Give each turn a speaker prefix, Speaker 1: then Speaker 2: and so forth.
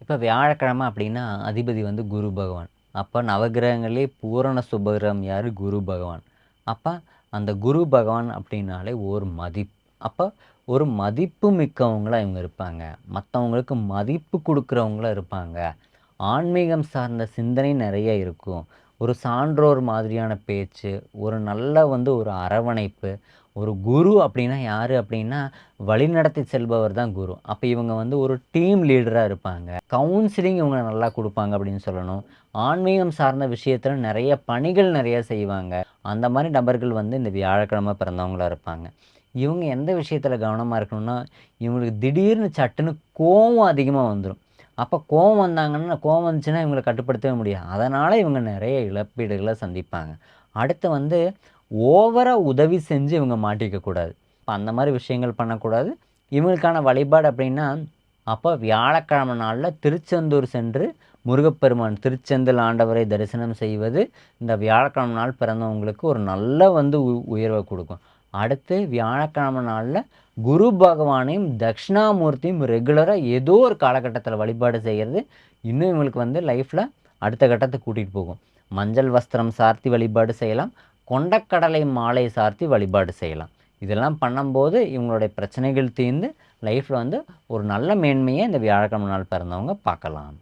Speaker 1: இப்போ வியாழக்கிழமை அப்படின்னா அதிபதி வந்து குரு பகவான். அப்போ நவகிரகங்களே பூரண சுபகிரகம் யார்? குரு பகவான். அப்போ அந்த குரு பகவான் அப்படின்னாலே ஒரு மதிப்பு அப்போ ஒரு மதிப்பு மிக்கவங்களாக இவங்க இருப்பாங்க. மற்றவங்களுக்கு மதிப்பு கொடுக்குறவங்களாக இருப்பாங்க. ஆன்மீகம் சார்ந்த சிந்தனை நிறைய இருக்கும். ஒரு சான்றோர் மாதிரியான பேச்சு ஒரு நல்ல வந்து ஒரு அரவணைப்பு ஒரு குரு அப்படின்னா யார் அப்படின்னா வழிநடத்தி செல்பவர் தான் குரு. அப்போ இவங்க வந்து ஒரு டீம் லீடராக இருப்பாங்க. கவுன்சிலிங் இவங்க நல்லா கொடுப்பாங்க அப்படின்னு சொல்லணும். ஆன்மீகம் சார்ந்த விஷயத்தில் நிறைய பணிகள் நிறைய செய்வாங்க. அந்த மாதிரி நபர்கள் வந்து இந்த வியாழக்கிழமை பிறந்தவங்களா இருப்பாங்க. இவங்க எந்த விஷயத்தில் கவனமாக இருக்கணும்னா இவங்களுக்கு திடீர்னு சட்டுன்னு கோவம் அதிகமாக வந்துடும் அப்போ கோவம் வந்தாங்கன்னா கோவம் வந்துச்சுன்னா இவங்களை கட்டுப்படுத்தவே முடியாது. அதனால் இவங்க நிறைய இழப்பீடுகளை சந்திப்பாங்க. அடுத்து வந்து ஓவராக உதவி செஞ்சு இவங்க மாட்டிக்கக்கூடாது இப்போ அந்த மாதிரி விஷயங்கள் பண்ணக்கூடாது. இவங்களுக்கான வழிபாடு அப்படின்னா அப்போ வியாழக்கிழமை நாளில் திருச்செந்தூர் சென்று முருகப்பெருமான் திருச்செந்தில் ஆண்டவரை தரிசனம் செய்வது இந்த வியாழக்கிழமை நாள் பிறந்தவங்களுக்கு ஒரு நல்ல வந்து உ உயர்வை கொடுக்கும். அடுத்து வியாழக்கிழமை நாளில் குரு பகவானையும் தட்சிணாமூர்த்தியும் ரெகுலராக ஏதோ ஒரு காலகட்டத்தில் வழிபாடு செய்கிறது இன்னும் இவங்களுக்கு வந்து லைஃப்பில் அடுத்த கட்டத்தை கூட்டிகிட்டு போகும். மஞ்சள் வஸ்திரம் சார்த்தி வழிபாடு செய்யலாம். கொண்டக்கடலை மாலை சார்த்தி வழிபாடு செய்யலாம். இதெல்லாம் பண்ணும்போது இவங்களுடைய பிரச்சனைகள் தீர்ந்து லைஃப்பில் வந்து ஒரு நல்ல மேன்மையை இந்த வியாழக்கிழமை நாள் பிறந்தவங்க பார்க்கலாம்.